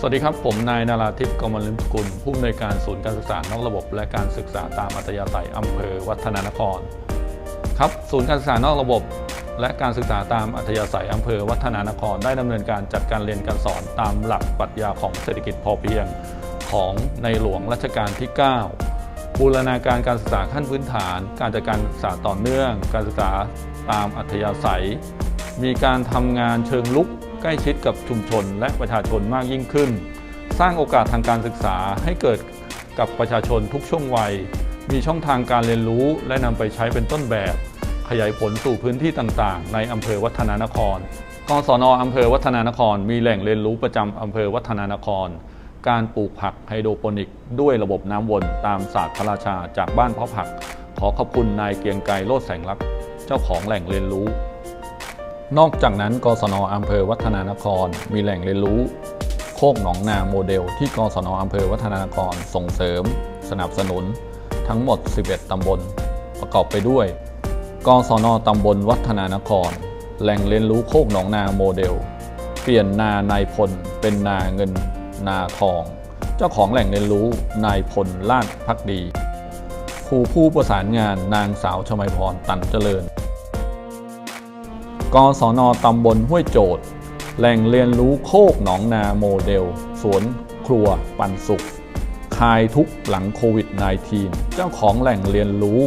สวัสดีครับ ผมนายนาราทิพย์กมลลิมกุล ผู้อำนวยการศูนย์การศึกษานอกระบบ และการศึกษาตามอัธยาศัยอำเภอวัฒนานคร ครับศูนย์การศึกษานอกระบบ และการศึกษาตามอัธยาศัยอำเภอวัฒนานคร ได้ดำเนินการจัดการเรียนการสอนตามหลักปรัชญาของเศรษฐกิจพอเพียงของในหลวงรัชกาลที่ 9 บูรณาการการศึกษาขั้นพื้นฐาน การจัดการศึกษาต่อเนื่อง การศึกษาตามอัธยาศัย มีการทำงานเชิงลุก ใกล้ชิดกับชุมชนและประชาชนมากยิ่งขึ้น สร้างโอกาสทางการศึกษาให้เกิดกับประชาชนทุกช่วงวัย มีช่องทางการเรียนรู้และนำไปใช้เป็นต้นแบบ ขยายผลสู่พื้นที่ต่างๆ ในอำเภอวัฒนานครกศนอำเภอวัฒนานคร มีแหล่งเรียนรู้ประจำอำเภอวัฒนานคร การปลูกผักไฮโดรโปนิก ด้วยระบบน้ำวนตามศาสตร์พระราชาจากบ้านเพาะผัก ขอขอบคุณนายเกียงไกรโลดแสงลักษ์เจ้าของแหล่งเรียนรู้ นอกจากนั้น กศนอำเภอวัฒนานคร มีแหล่งเรียนรู้ โคกหนองนาโมเดล ที่กศนอำเภอวัฒนานครส่งเสริม สนับสนุน ทั้งหมด 11 ตำบล ประกอบไปด้วย กศนตำบลวัฒนานคร แหล่งเรียนรู้โคกหนองนาโมเดล เปลี่ยนนานายพล เป็นนาเงิน นาทอง เจ้าของแหล่งเรียนรู้นายพลลาดพักดีครูผู้ประสานงานนางสาวชมัยพรตันเจริญ กศนตำบลห้วยโจดแหล่งเรียนรู้โคกหนองนาโมเดล สวนครัวปันสุขคลายทุกหลังโควิด -19 เจ้าของแหล่งเรียนรู้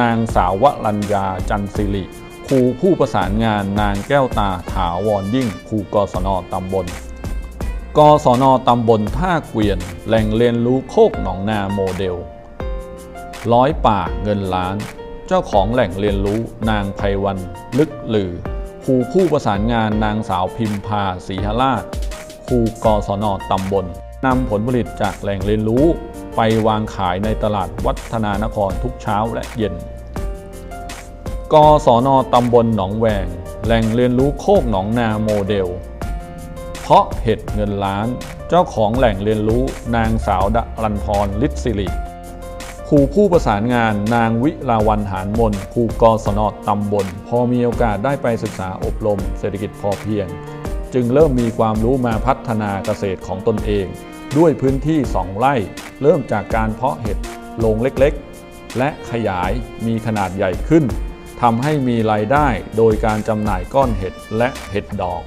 นางสาววรัญญาจันสิริครูผู้ประสานงานนางแก้วตาถาวรยิ่งครูกศนตำบล กศนตำบลท่าเกวียน แหล่งเรียนรู้โคกหนองนาโมเดล ร้อยป่าเงินล้าน เจ้าของแหล่งเรียนรู้นางไพวัน ลึกลือ ครูผู้ประสานงานนางสาวพิมพาศรีหราชครูกศนตำบลนำผลผลิตจากแหล่งเรียนรู้ไปวางขายในตลาดวัฒนานครทุกเช้าและเย็น กศนตำบลหนองแวง แหล่งเรียนรู้โคกหนองนาโมเดล เพาะเห็ดเงินล้าน เจ้าของแหล่งเรียนรู้นางสาวดรันพรฤทธิ์สิริ ครูผู้ประสานงานนางวิลาวันหานมนครูกศนตำบล พอมีโอกาสได้ไปศึกษาอบรมเศรษฐกิจพอเพียง จึงเริ่มมีความรู้มาพัฒนาเกษตรของตนเอง ด้วยพื้นที่ 2 ไร่ เริ่มจากการเพาะเห็ดลงเล็กๆ และขยายมีขนาดใหญ่ขึ้นทำให้มีรายได้โดยการจำหน่ายก้อนเห็ดและเห็ดดอก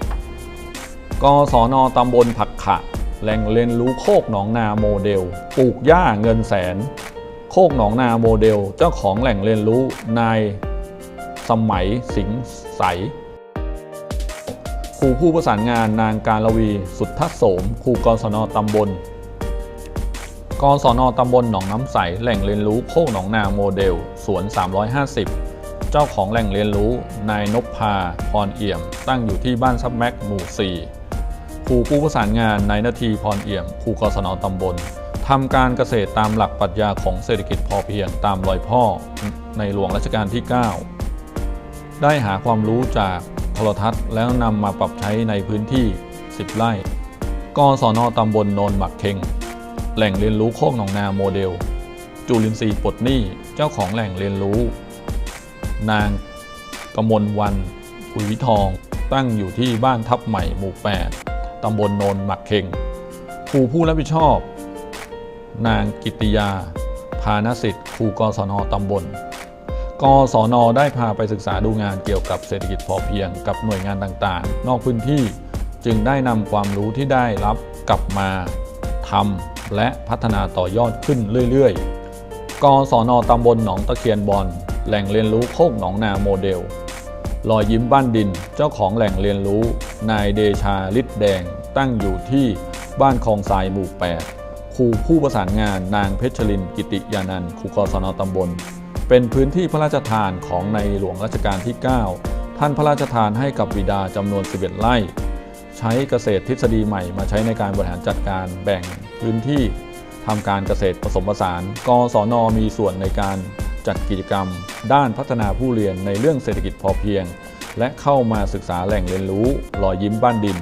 กศนตำบลผักขะ แหล่งเรียนรู้โคกหนองนาโมเดล ปลูกหญ้าเงินแสน โคกหนองนาโมเดล เจ้าของแหล่งเรียนรู้นายสมัยสิงห์ใสครูผู้ประสานงานนางการลวีสุทธโสมครูกศนตำบลกศนตำบลหนองน้ำใสแหล่งเรียนรู้โคกหนองนาโมเดล สวน 350 เจ้าของแหล่งเรียนรู้นายนพพาพรเอี่ยม ตั้งอยู่ที่บ้านซับแม็กหมู่ 4ครูผู้ประสานงานนายนาทีพรเอี่ยมครูกศนตำบล ทำการเกษตรตามหลักปรัชญาของเศรษฐกิจพอเพียงตามรอยพ่อในหลวงรัชกาลที่ 9 ได้หาความรู้จากโทรทัศน์แล้วนำมาปรับใช้ในพื้นที่ 10 ไร่กศนตำบลโนนหมักเคงแหล่งเรียนรู้โคกหนองนาโมเดล จุลินทรีย์ปลดหนี้เจ้าของแหล่งเรียนรู้ นางกมลวันขุยทองตั้งอยู่ที่บ้านทับใหม่หมู่ 8ตำบลโนนหมักเคงครูผู้รับผิดชอบ นางกิติยา พานสิทธิ์ครูกศนตำบล กศนได้พาไปศึกษาดูงานเกี่ยวกับเศรษฐกิจพอเพียงกับหน่วยงานต่างๆ นอกพื้นที่จึงได้นำความรู้ที่ได้รับกลับมาทำและพัฒนาต่อยอดขึ้นเรื่อยๆ กศนตำบลหนองตะเคียนบอลแหล่งเรียนรู้โคกหนองนาโมเดลรอยยิ้มบ้านดินเจ้าของแหล่งเรียนรู้ นายเดชาฤทธิ์แดงตั้งอยู่ที่บ้านคลองทรายหมู่ 8 รูผู้ประสานงานนางเพชรลินกิติยานันท์ครูกศนตำบล เป็นพื้นที่พระราชทานของในหลวงรัชกาลที่ 9 ท่านพระราชทานให้กับบิดาจำนวน 11 ไร่ ใช้เกษตรทฤษฎีใหม่มาใช้ในการบริหารจัดการแบ่งพื้นที่ทำการเกษตรผสมผสาน กศนมีส่วนในการจัดกิจกรรม ด้านพัฒนาผู้เรียนในเรื่องเศรษฐกิจพอเพียง และเข้ามาศึกษาแหล่งเรียนรู้รอยยิ้มบ้านดิน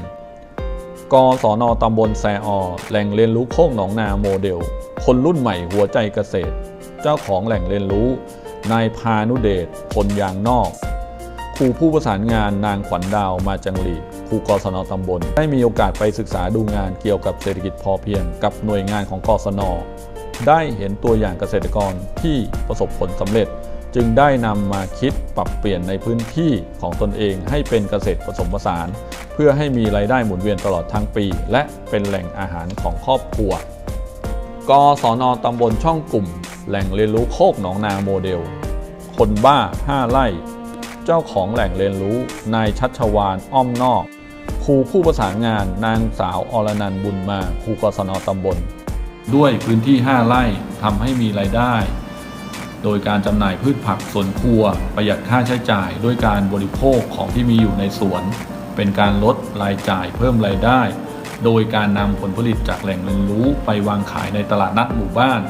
กศนตำบลแซออแหล่งเรียนรู้โคกหนองนาโมเดล คนรุ่นใหม่หัวใจเกษตร เจ้าของแหล่งเรียนรู้นายพานุเดชพลยางนอก ครูผู้ประสานงานนางขวัญดาวมาจังหลีครูกศนตำบล ได้มีโอกาสไปศึกษาดูงานเกี่ยวกับเศรษฐกิจพอเพียงกับหน่วยงานของกศน ได้เห็นตัวอย่างเกษตรกรที่ประสบผลสำเร็จ จึงได้นำมาคิดปรับเปลี่ยนในพื้นที่ของตนเองให้เป็นเกษตรผสมผสาน พื่อให้มีรายได้หมุนเวียนตลอดทั้งปี และเป็นแหล่งอาหารของครอบครัวกศนตำบลช่องกลุ่ม แหล่งเรียนรู้โคกหนองนาโมเดล คนบ้า5ไร่ เจ้าของแหล่งเรียนรู้นายชัชวานอ้อมนอก ครูผู้ประสานงานนางสาวอรนันบุญมาครูกศนตำบล ด้วยพื้นที่ 5 ไร่ทำให้มีรายได้ โดยการจำหน่ายพืชผักสวนครัว ประหยัดค่าใช้จ่ายด้วยการบริโภคของที่มีอยู่ในสวน เป็นการลดรายจ่ายเพิ่มรายได้ โดยการนำผลผลิตจากแหล่งเรียนรู้ไปวางขายในตลาดนัดหมู่บ้าน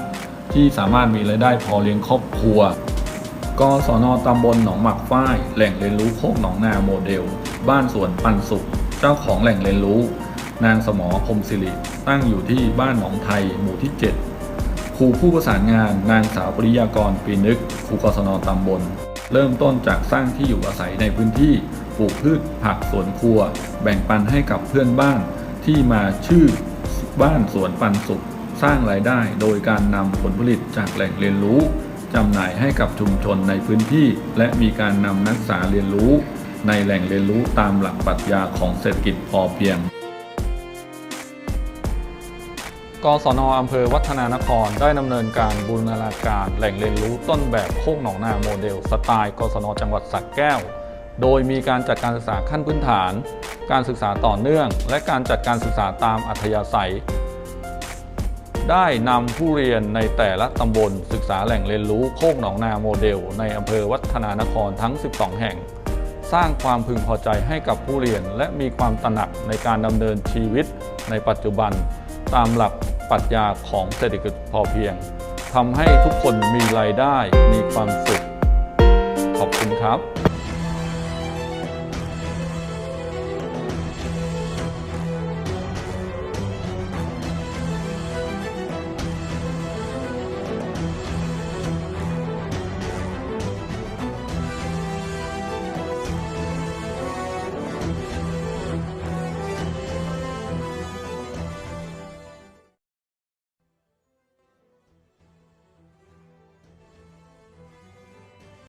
ที่สามารถมีรายได้พอเลี้ยงครอบครัวกศนตำบลหนองหมักฝ้าย แหล่งเรียนรู้โคกหนองนาโมเดล บ้านสวนปันสุข เจ้าของแหล่งเรียนรู้ นางสมอพมสิริ ตั้งอยู่ที่บ้านหนองไทย หมู่ที่ 7 ครูผู้ประสานงาน นางสาวปริยากรปีนึก ครูกศนตำบล เริ่มต้นจากสร้างที่อยู่อาศัยในพื้นที่ ปลูกพืชผักสวนครัว แบ่งปันให้กับเพื่อนบ้านที่มาชื่อบ้านสวนปันสุข สร้างรายได้โดยการนำผลผลิตจากแหล่งเรียนรู้จำหน่ายให้กับชุมชนในพื้นที่ และมีการนำนักศึกษาเรียนรู้ ในแหล่งเรียนรู้ตามหลักปรัชญาของเศรษฐกิจพอเพียงกศนอำเภอวัฒนานครได้ดำเนินการบูรณาการแหล่งเรียนรู้ต้นแบบโคกหนองนาโมเดล สไตล์กศนจังหวัดสระแก้ว โดยมีการจัดการศึกษาขั้นพื้นฐาน การศึกษาต่อเนื่อง และการจัดการศึกษาตามอัธยาศัย ได้นำผู้เรียนในแต่ละตำบลศึกษาแหล่งเรียนรู้โคกหนองนาโมเดล ในอำเภอวัฒนานครทั้ง 12 แห่ง สร้างความพึงพอใจให้กับผู้เรียน และมีความตระหนักในการดำเนินชีวิตในปัจจุบัน ตามหลักปรัชญาของเศรษฐกิจพอเพียงทำให้ทุกคนมีรายได้มีความสุข ขอบคุณครับ